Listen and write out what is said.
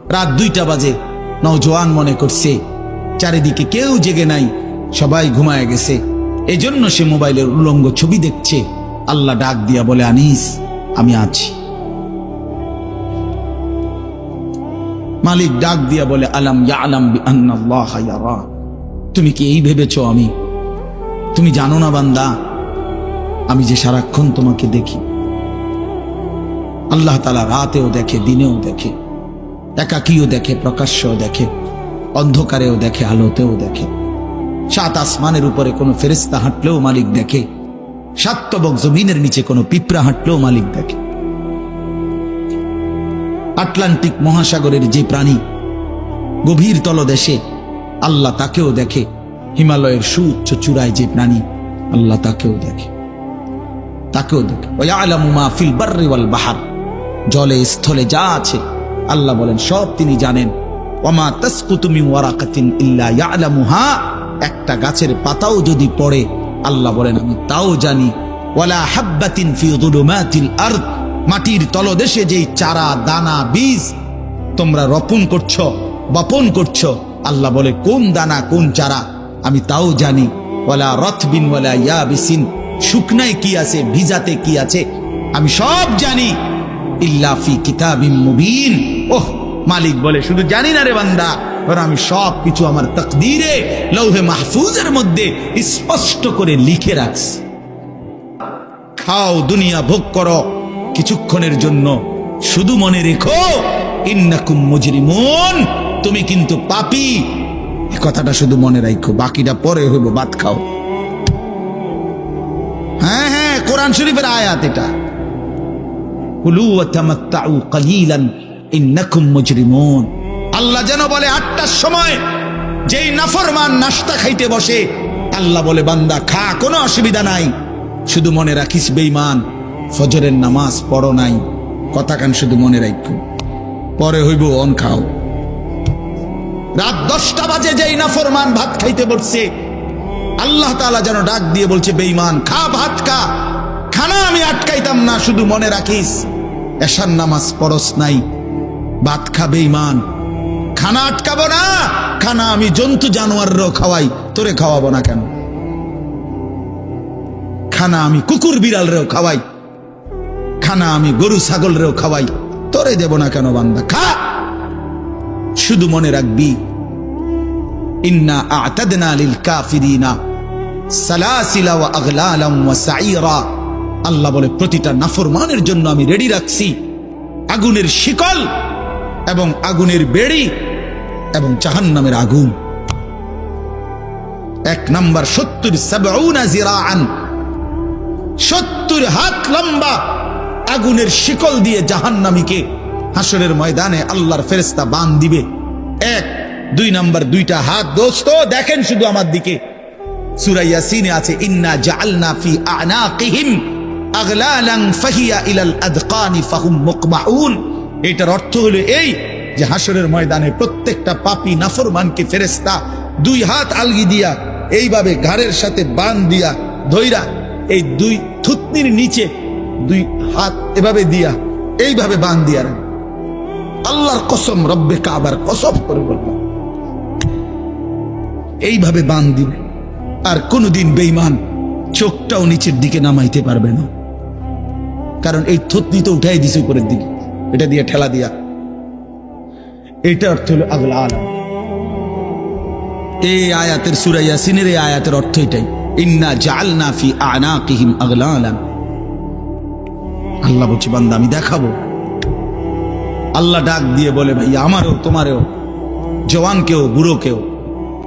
রাত দুইটা বাজে। নওজোয়ান মনে করছে। চারিদিকে কেউ জেগে নাই। সবাই ঘুমায় গেছে। এজন্য সে মোবাইলের উলঙ্গ ছবি দেখছে। আল্লাহ ডাক দিয়া বলে, আনিস, আমি আছি। মালিক ডাক দিয়া বলে, আলাম ইয়া আলাম তুমি কি এই ভেবেছো আমি? তুমি জানো না বান্দা, আমি যে সারাক্ষণ তোমাকে দেখি। আল্লাহ তালা রাতেও দেখে, দিনেও দেখে। একাকীও দেখে, প্রকাশ্যও দেখে, অন্ধকারেও দেখে, আলোতেও দেখে। সাত আসমানের উপরে কোনো ফেরিস্তা হাঁটলেও মালিক দেখে। সাতবক জমিনের নিচে কোনো পিঁপড়া হাঁটলেও মালিক দেখে। আটলান্টিক মহাসাগরের যে প্রাণী গভীর তলদেশে আল্লাহ তাকেও দেখে। হিমালয়ের সুউচ্চ চূড়ায় যে প্রাণী আল্লাহ তাকেও দেখে। তাকেও দেখে। বাহার। জলে স্থলে যা আছে আল্লাহ বলেন, সব তিনি জানেন। ওমা তাসকুতু মিন ওয়ারাকাতিন ইল্লা ইয়ালামুহা। একটা গাছের পাতাও যদি পড়ে, আল্লাহ বলেন, আমি তাও জানি। হাব্বাতিন মাটির তলদেশে যেই চারা, দানা, বীজ তোমরা রোপণ করছ, বপন করছ, আল্লাহ বলে, কোন দানা, কোন চারা, আমি তাও জানি। ওয়ালা রথবিন, ওয়ালা ইয়াবিসিন। শুকনায় কি আছে, ভিজাতে কি আছে, আমি সব জানি। ইল্লাফি কিতাবিম মুবিন। ওহ, মালিক বলে, শুধু জানি না রে বান্দা আমি সব কিছু আমার তকদিরে, লৌহে মাহফুজের মধ্যে স্পষ্ট করে লিখে খাও, দুনিয়া ভোগ করো, কিছুক্ষণের জন্য শুধু মনে রেখো, ইন্নাকুম মুজরিমুন, তুমি কিন্তু পাপি। এ কথাটা শুধু মনে রাখো বাকিটা পরে হইব, ভাত খাও। হ্যাঁ হ্যাঁ কোরআন শরীফের আয়াত এটা। কুলু ওয়া তামাত্তাউ কালিলান, ইন্নাকুম আল্লাহ যেন বলে আটটার সময়, যেই নাফরমান নাস্তা খাইতে বসে, আল্লাহ বলে, বান্দা, খা, কোনো অসুবিধা নাই। শুধু মনে রাখিস, বেঈমান, ফজরের নামাজ পড়ো নাই। কথা কান শুধু মনে রাখো পরে হইব, অন খাও। রাত দশটা বাজে যেই নাফরমান ভাত খাইতে বসছে, আল্লাহ তাআলা যেন ডাক দিয়ে বলছে, বেঈমান, খা, ভাত খা। খানা আমি আটকাইতাম না, শুধু মনে রাখিস, এশার নামাজ পরস নাই, ভাত খা বেঈমান খানা আটকাবো না, খানা আমি জন্তু জানোয়াররাও খাওয়াই, তোরে খাওয়াবো না কেন? খানা আমি কুকুর বিড়ালরেও খাওয়াই, খানা আমি গরু ছাগলরেও খাওয়াই, তোরে দেব না কেন বান্দা? খা! শুধু মনে রাখবি, ইন্না আতাদনা লিল কাফিরিনা সালাসিলা ওয়া আগলালাম ওয়া সাইরা আল্লাহ বলে, প্রতিটা নাফরমানের জন্য আমি রেডি রাখছি। আগুনের শিকল এবং আগুনের বেড়ি এবং জাহান্নামের আগুন। এক নাম্বার, সত্তর জিরাআন। সত্তর হাত লম্বা আগুনের শিকল দিয়ে জাহান্নামীকে হাসরের ময়দানে আল্লাহর ফেরেস্তা বান দিবে। এক, দুই নাম্বার, দুইটা হাত। দোস্ত, দেখেন শুধু আমার দিকে। সুরাইয়া সিনে আছে, ইন্না জাআলনা ফি আনাকিহিম। আগলালান ফাহিয়া ইলাল আদকানি ফাহুম মুকমাউন। এটার অর্থ হলো এই যে হাসরের ময়দানে প্রত্যেকটা পাপী, নাফরমানকে ফেরেস্তা দুই হাত আলগি দিয়া, এইভাবে ঘাড়ের সাথে বান দিয়া ধইরা এই দুই থুতনির নিচে দুই হাত এভাবে দিয়া এইভাবে বান দিয়া আল্লাহর কসম, রব্বে কাবার কসম করে বললাম এইভাবে বান দিবে। আর কোনোদিন বেইমান চোখটাও নিচের দিকে নামাইতে পারবে না। কারণ এই থুতনি তো উঠাই দিছে উপরের দিকে। এটা দিয়ে ঠেলা দিয়া। এটা অর্থ হলো আগলা আলম। এই আয়াতের সুরাইয়া সিনের এই আয়াতের অর্থ এটাই। ইন্না জালনা ফি আনাকিহিম আগলা আলম আল্লাহ বলছে, বান্দা, আমি দেখাবো। আল্লাহ ডাক দিয়ে বলে ভাই আমারও, তোমারও, জওয়ানকেও, বুড়োকেও।